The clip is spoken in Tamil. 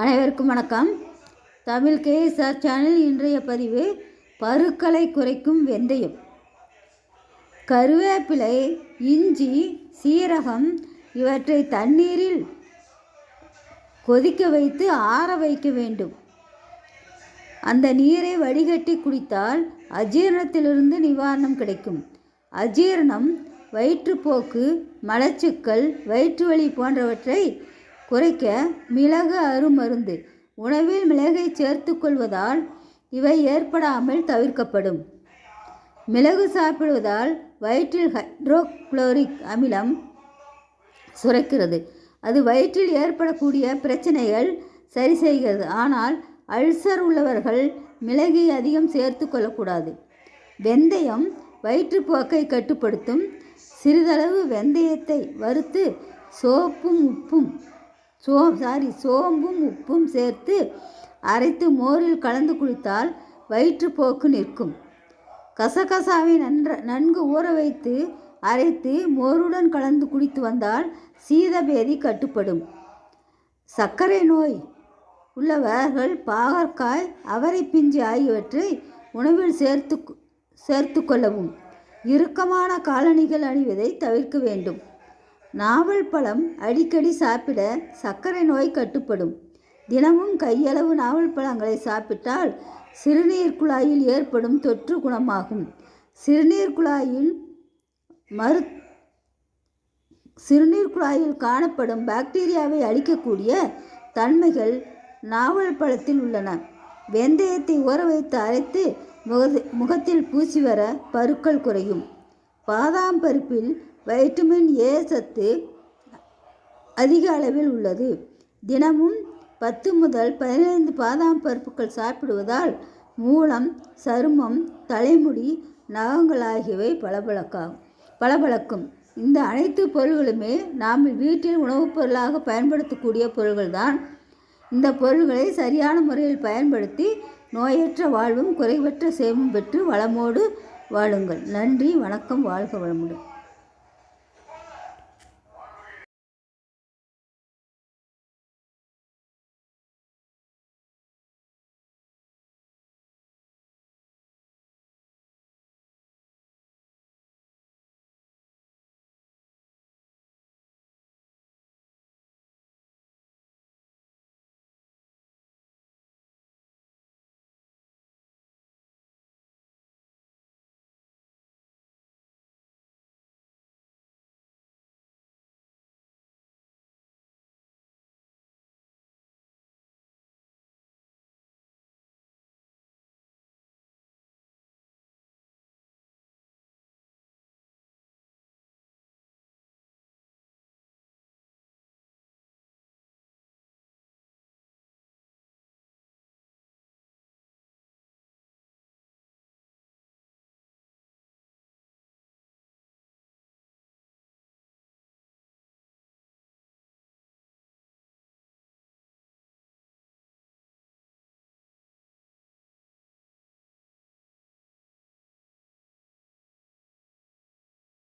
அனைவருக்கும் வணக்கம். தமிழ் கேஎஸ்ஆர் சேனல் இன்றைய பதிவு பருக்களை குறைக்கும் வெந்தயம். கருவேப்பிலை இஞ்சி சீரகம் இவற்றை தண்ணீரில் கொதிக்க வைத்து ஆற வைக்க வேண்டும். அந்த நீரை வடிகட்டி குடித்தால் அஜீரணத்திலிருந்து நிவாரணம் கிடைக்கும். அஜீரணம் வயிற்றுப்போக்கு மலச்சிக்கல் வயிற்று வலி போன்றவற்றை குறைக்க மிளகு அருமருந்து. உணவில் மிளகை சேர்த்து கொள்வதால் இவை ஏற்படாமல் தவிர்க்கப்படும். மிளகு சாப்பிடுவதால் வயிற்றில் ஹைட்ரோக்ளோரிக் அமிலம் சுரக்கிறது. அது வயிற்றில் ஏற்படக்கூடிய பிரச்சனைகள் சரி செய்கிறது. ஆனால் அல்சர் உள்ளவர்கள் மிளகை அதிகம் சேர்த்து கொள்ளக்கூடாது. வெந்தயம் வயிற்றுப்போக்கை கட்டுப்படுத்தும். சிறிதளவு வெந்தயத்தை வறுத்து சோப்பும் உப்பும் சோ சாரி சோம்பும் உப்பும் சேர்த்து அரைத்து மோரில் கலந்து குடித்தால் வயிற்றுப்போக்கு நிற்கும். கசகசாவை நன்ற நன்கு ஊற வைத்து அரைத்து மோருடன் கலந்து குடித்து வந்தால் சீதபேதி கட்டுப்படும். சர்க்கரை நோய் உள்ளவர்கள் பாகற்காய் அவரை பிஞ்சு ஆகியவற்றை உணவில் சேர்த்து சேர்த்து கொள்ளவும். இறுக்கமான காலணிகள் அணிவதை தவிர்க்க வேண்டும். நாவல் பழம் அடிக்கடி சாப்பிட சர்க்கரை நோய் கட்டுப்படும். தினமும் கையளவு நாவல் பழங்களை சாப்பிட்டால் சிறுநீர் குழாயில் ஏற்படும் தொற்று குணமாகும். சிறுநீர் குழாயில் மரு சிறுநீர் குழாயில் காணப்படும் பாக்டீரியாவை அழிக்கக்கூடிய தன்மைகள் நாவல் பழத்தில் உள்ளன. வெந்தயத்தை ஊற வைத்து அரைத்து முகத்தில் பூசி வர பருக்கள் குறையும். பாதாம் பருப்பில் வைட்டமின் ஏ சத்து அதிக அளவில் உள்ளது. தினமும் பத்து முதல் பதினைந்து பாதாம் பருப்புகள் சாப்பிடுவதால் மூலம் சருமம் தலைமுடி நகங்கள் ஆகியவை பளபளக்காகும் பளபளக்கும். இந்த அனைத்து பொருள்களுமே நாம் வீட்டில் உணவுப் பொருளாக பயன்படுத்தக்கூடிய பொருள்கள்தான். இந்த பொருள்களை சரியான முறையில் பயன்படுத்தி நோயற்ற வாழ்வும் குறைவற்ற சேவும் பெற்று வளமோடு வாழுங்கள். நன்றி வணக்கம் வாழ்க வளமுடன்.